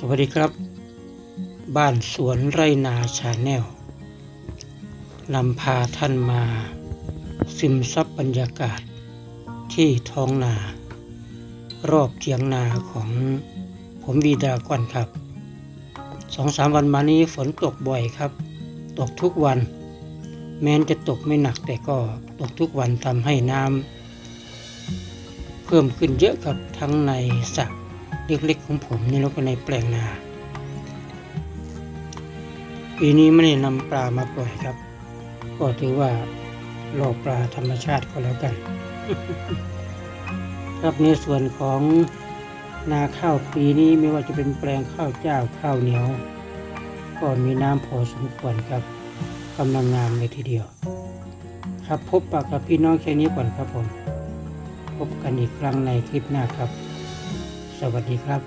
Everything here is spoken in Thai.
สวัสดีครับ บ้านสวนไรนาชาแนลนำพาท่านมา ซึมซับบรรยากาศที่ท้องนา รอบเถียงนาของผมวีดากอนครับสองสามวันมานี้ฝนตกบ่อยครับ ตกทุกวัน แม้นจะตกไม่หนักแต่ก็ตกทุกวันทำให้น้ำเพิ่มขึ้นเยอะครับทั้งในสระ เล็กๆของผมนี่แล้วก็ในแปลงนา ปีนี้ไม่ได้นำปลามาปล่อยครับ ก็ถือว่าหลอกปลาธรรมชาติก็แล้วกัน ครับในส่วนของนาข้าวปีนี้ไม่ว่าจะเป็นแปลงข้าวเจ้าข้าวเหนียว ก็มีน้ำพอสมควรครับกำลังงามเลยทีเดียว ครับพบปะกับพี่น้องแค่นี้ก่อนครับผม พบกันอีกครั้งในคลิปหน้าครับ สวัสดีครับ